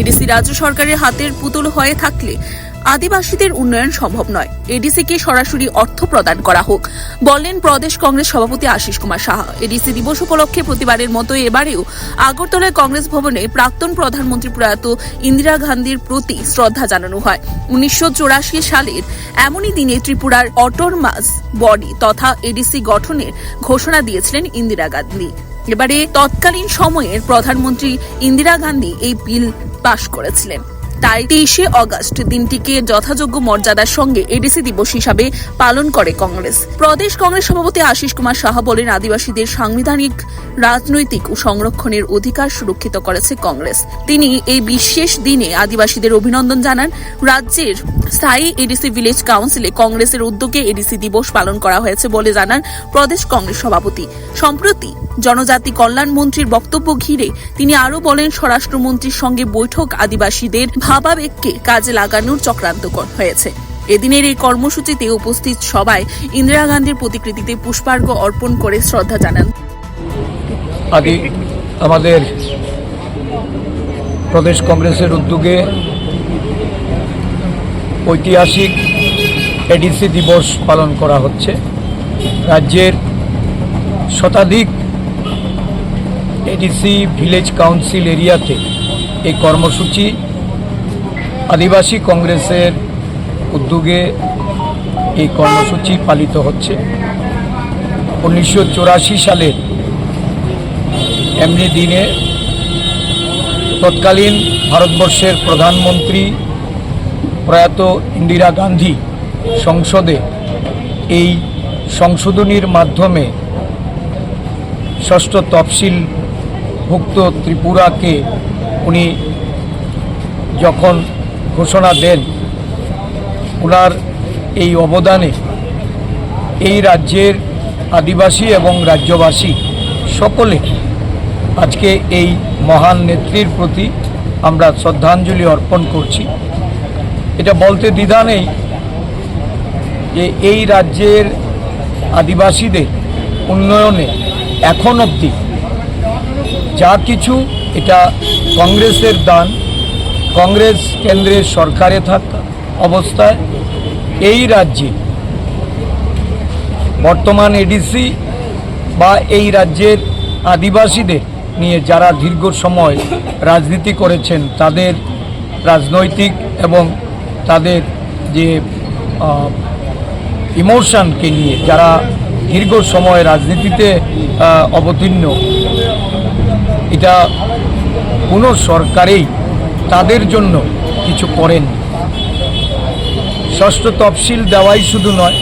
ADC রাজ্য সরকারের হাতের পুতুল হয়ে থাকলে আদিবাসীদের উন্নয়ন সম্ভব নয়। এডিসিকে সরাসরি অর্থ প্রদান করা হোক। বললেন প্রদেশ কংগ্রেস সভাপতি আশিস কুমার সাহা। এডিসি দিবস উপলক্ষে প্রতিবারের মতো এবারেও আগরতলায় কংগ্রেস ভবনে প্রাক্তন প্রধানমন্ত্রী প্রয়াত ইন্দিরা গান্ধীর প্রতি শ্রদ্ধা জানানো হয়। উনিশশো চুরাশি সালের এমনই দিনে ত্রিপুরার অটোরমাস বডি তথা এডিসি গঠনের ঘোষণা দিয়েছিলেন ইন্দিরা গান্ধী। এবারে তৎকালীন সময়ের প্রধানমন্ত্রী ইন্দিরা গান্ধী এই বিল পাশ করেছিলেন। তাই তেইশে অগস্ট দিনটিকে যথাযোগ্য মর্যাদার সঙ্গে এডিসি দিবস হিসাবে পালন করে কংগ্রেস। প্রদেশ কংগ্রেস সভাপতি আশিস কুমার সাহা বলেন, আদিবাসীদের সাংবিধানিক, রাজনৈতিক ও সংরক্ষণের অধিকার সুরক্ষিত করেছে কংগ্রেস। তিনি এই বিশেষ দিনে আদিবাসীদের অভিনন্দন জানান। রাজ্যের স্থায়ী এডিসি ভিলেজ কাউন্সিলে কংগ্রেসের উদ্যোগে এডিসি দিবস পালন করা হয়েছে বলে জানান প্রদেশ কংগ্রেস সভাপতি। সম্প্রতি জনজাতি কল্যাণ মন্ত্রীর বক্তব্য ঘিরে তিনি আরও বলেন, স্বরাষ্ট্রমন্ত্রীর সঙ্গে বৈঠক আদিবাসীদের ভাবাবেগকে কাজে লাগানোর চক্রান্ত হয়েছে। এদিনের এই কর্মসূচিতে উপস্থিত সবাই ইন্দিরা গান্ধীর প্রতিকৃতিতে পুষ্পার্ঘ অর্পণ করে শ্রদ্ধা জানান। আদি আমাদের প্রদেশ কংগ্রেসের উদ্যোগে ঐতিহাসিক এডিসি দিবস পালন করা হচ্ছে। রাজ্যের শতাধিক এডিসি ভিলেজ কাউন্সিল এরিয়াতে এই কর্মসূচি আদিবাসী কংগ্রেসের উদ্যোগে এই কর্মসূচি পালিত হচ্ছে। উনিশশো চুরাশি সালের এমনি দিনে তৎকালীন ভারতবর্ষের প্রধানমন্ত্রী প্রয়াত ইন্দিরা গান্ধী সংসদে এই সংশোধনীর মাধ্যমে ষষ্ঠ তফসিলভুক্ত ত্রিপুরাকে উনি যখন ঘোষণা দেন ওনার এই অবদানে এই রাজ্যের আদিবাসী এবং রাজ্যবাসী সকলে আজকে এই মহান নেত্রীর প্রতি আমরা শ্রদ্ধাঞ্জলি অর্পণ করছি। এটা বলতে দ্বিধা নেই যে এই রাজ্যের আদিবাসীদের উন্নয়নে এখন অবধি যা কিছু, এটা কংগ্রেসের দান। কংগ্রেস কেন্দ্রের সরকারে থাকা অবস্থায়। এই রাজ্যে, বর্তমান এডিসি বা এই রাজ্যের আদিবাসীদের নিয়ে যারা দীর্ঘ সময় রাজনীতি করেছেন, তাদের রাজনৈতিক এবং তাদের যে ইমোশনকে নিয়ে যারা দীর্ঘ সময় রাজনীতিতে অবতীর্ণ এটা কোনো সরকারেই তাদের জন্য কিছু করেন ষষ্ঠ তফসিল দেওয়াই শুধু নয়,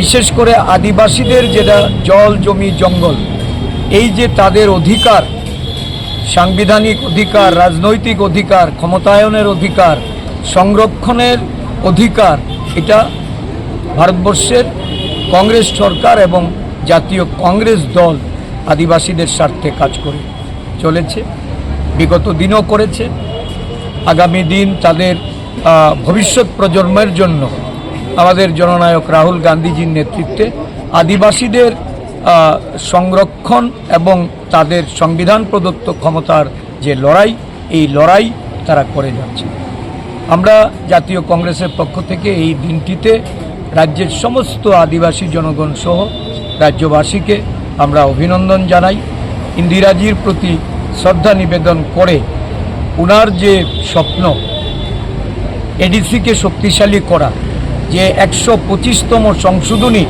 বিশেষ করে আদিবাসীদের যেটা জল, জমি, জঙ্গল, এই যে তাদের অধিকার, সাংবিধানিক অধিকার, রাজনৈতিক অধিকার, ক্ষমতায়নের অধিকার, সংরক্ষণের অধিকার, এটা ভারতবর্ষের কংগ্রেস সরকার এবং জাতীয় কংগ্রেস দল আদিবাসীদের স্বার্থে কাজ করে। চলেছে, বিগত দিনও করেছে। আগামী দিন তাদের ভবিষ্যৎ প্রজন্মের জন্য আমাদের জননায়ক রাহুল গান্ধীজির নেতৃত্বে আদিবাসীদের সংরক্ষণ এবং তাদের সংবিধান প্রদত্ত ক্ষমতার যে লড়াই, এই লড়াই তারা করে যাচ্ছে। আমরা জাতীয় কংগ্রেসের পক্ষ থেকে এই দিনটিতে রাজ্যের সমস্ত আদিবাসী জনগণ সহ রাজ্যবাসীকে আমরা অভিনন্দন জানাই। ইন্দিরাজির প্রতি শ্রদ্ধা নিবেদন করে ওনার যে স্বপ্ন, এডিসিকে শক্তিশালী করা, যে একশো পঁচিশতম সংশোধনী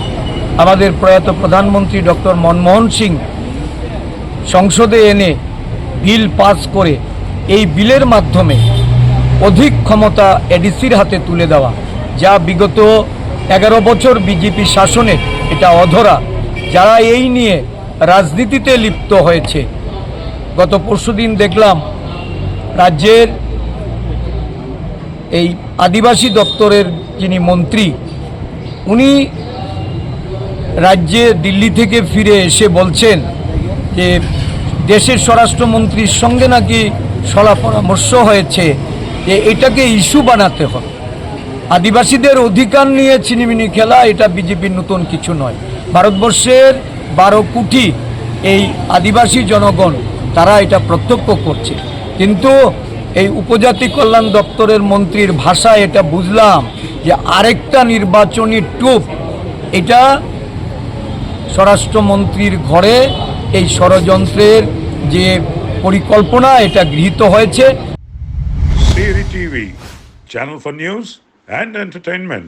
আমাদের প্রয়াত প্রধানমন্ত্রী ডক্টর মনমোহন সিং সংসদে এনে বিল পাস করে এই বিলের মাধ্যমে অধিক ক্ষমতা এডিসির হাতে তুলে দেওয়া, যা বিগত এগারো বছর বিজেপি শাসনে এটা অধরা, যারা এই নিয়ে রাজনীতিতে লিপ্ত হয়েছে। গত পরশুদিন দেখলাম রাজ্যের এই আদিবাসী দপ্তরের যিনি মন্ত্রী, উনি রাজ্যে দিল্লি থেকে ফিরে এসে বলছেন যে দেশের স্বরাষ্ট্রমন্ত্রীর সঙ্গে নাকি সলা পরামর্শ হয়েছে যে এটাকে ইস্যু বানাতে হবে। আদিবাসীদের অধিকার নিয়ে ছিনিমিনি খেলা এটা বিজেপির নতুন কিছু নয়। ভারতবর্ষের বারো কোটি এই আদিবাসী জনগণ তারা এটা প্রত্যক্ষ করছে কিন্তু এই উপজাতি কল্যাণ দপ্তরের মন্ত্রীর ভাষায় এটা বুঝলাম যে আরেকটা নির্বাচনী টুপ, এটা স্বরাষ্ট্রমন্ত্রীর ঘরে এই ষড়যন্ত্রের যে পরিকল্পনা, এটা গৃহীত হয়েছে channel for news and entertainment.